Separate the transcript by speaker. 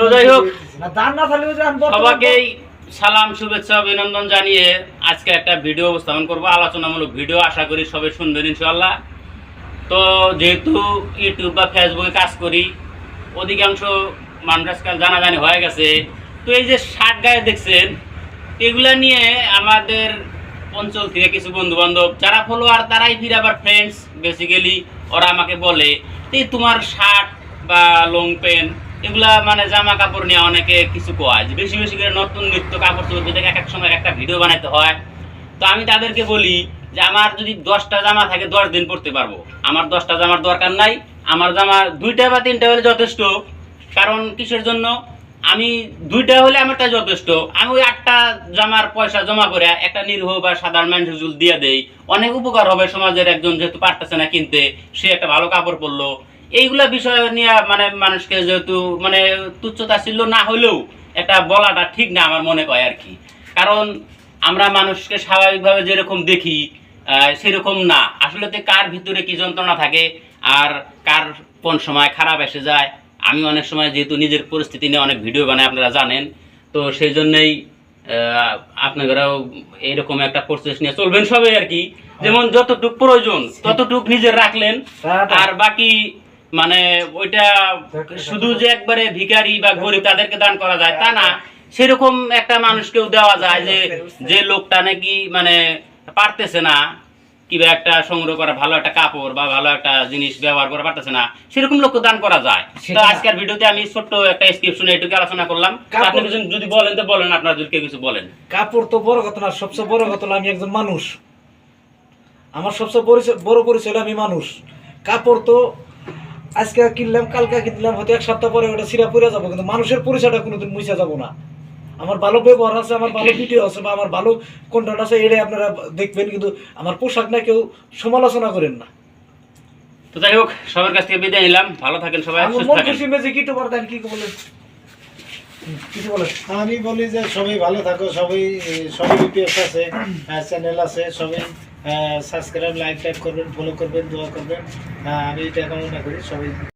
Speaker 1: তো যাই হোক,
Speaker 2: না দান না থাকলে যে আমি বর্তমান-
Speaker 1: সবাইকেই সালাম শুভেচ্ছা অভিনন্দন জানিয়ে আজকে একটা ভিডিও উপস্থাপন করব আলোচনামূলক ভিডিও আশা করি সবাই শুনবেন ইনশাল্লাহ তো যেহেতু ইউটিউব বা ফেসবুকে কাজ করি অধিকাংশ মানুষ আজকাল জানাজানি হয়ে গেছে। তো এই যে শার্ট গায়ে দেখছেন এগুলা নিয়ে আমাদের অঞ্চল থেকে কিছু বন্ধু বান্ধব যারা ফলোয়ার তারাই ফিরে আবার ফ্রেন্ডস বেসিক্যালি ওরা আমাকে বলে এই তোমার শার্ট বা লং প্যান্ট এগুলা মানে জামা কাপড় নিয়ে অনেকে কিছু কয় যে বেশি বেশি করে নতুন নিত্য কাপড় চোপড় দেখে এক এক সময় একটা ভিডিও বানাতে হয়। তো আমি তাদেরকে বলি যে আমার যদি দশটা জামা থাকে, দশ দিন পরতে পারব। আমার দশটা জামার দরকার নাই। আমার জামা দুইটা বা তিনটা হলে যথেষ্ট। কারণ কিসের জন্য? আমি দুইটা হলে আমারটা যথেষ্ট। আমি ওই আটটা জামার পয়সা জমা করে একটা নিরীহ বা সাধারণ মানুষ যদি দিয়ে দেই। অনেক উপকার হবে সমাজের একজন যেহেতু পারতেছে না কিনতে, সে একটা ভালো কাপড় পরলো। এইগুলা বিষয় নিয়ে মানে মানুষকে যেহেতু মানে তুচ্ছতা ছিল না হলেও একটা বলাটা ঠিক না আমার মনে হয় আর কি। কারণ আমরা মানুষকে স্বাভাবিকভাবে যেরকম দেখি সেরকম না। আসলে কার ভিতরে কি যন্ত্রণা থাকে আর কার কোন সময় খারাপ এসে যায় আমি অনেক সময় যেহেতু নিজের পরিস্থিতি নিয়ে অনেক ভিডিও বানাই আপনারা জানেন তো সেই জন্যই আপনারাও এইরকম একটা প্রসেস নিয়ে চলবেন সবাই আর কি। যেমন যতটুক প্রয়োজন ততটুক নিজের রাখলেন আর বাকি মানে ওইটা শুধু যে একবারে ভিখারি বা গরিব তাদেরকে দান করা যায় তা না। সেরকম একটা মানুষকেও দেওয়া যায় যে যে লোকটা নাকি মানে পারতেছে না। কিবা একটা সংগ্রহ করা ভালো একটা কাপড় বা ভালো একটা জিনিস ব্যবহার করা পারতেছে না সেরকম লোককে দান করা যায়। তো আজকের ভিডিওতে আমি ছোট্ট একটা স্ক্রিপশনে এটুকু আলোচনা করলাম। আপনি কিছু যদি বলেন তো বলেন আপনার যদি কেউ কিছু বলেন।
Speaker 2: কাপড় তো বড় কথা না সবচেয়ে বড় কথা আমি একজন মানুষ। আমার সবচেয়ে পরিচয় বড় পরিচয় আমি মানুষ। কাপড় তো আজকে কিনলাম কালকে কিনলাম হয়তো এক সপ্তাহ পরে ওটা সিরা পরে যাব কিন্তু মানুষের পরিচয়টা কোনোদিন মুছে যাব না। আমার ভালো ব্যবহার আছে আমার ভালো ভিডিও আছে বা আমার ভালো কন্টেন্ট আছে এটাই আপনারা দেখবেন কিন্তু আমার পোশাক না কেউ সমালোচনা করেন না।
Speaker 1: তো যাই হোক সবার কাছ থেকে বিদায় নিলাম। ভালো থাকেন সবাই
Speaker 2: আমার
Speaker 1: সুস্থ
Speaker 2: মন
Speaker 1: থাকেন।
Speaker 2: খুশি মেজে কি টোবার দেন কি বলেন? কিছু বলেন?
Speaker 3: আমি বলি যে সবাই ভালো থাকো সবাই সবাই ইউটিউব আছে চ্যানেল আছে সবাই সাবস্ক্রাইব লাইক টাইপ করবেন ফলো করবেন দোয়া করবেন। আমি এটা কামনা করি সবাই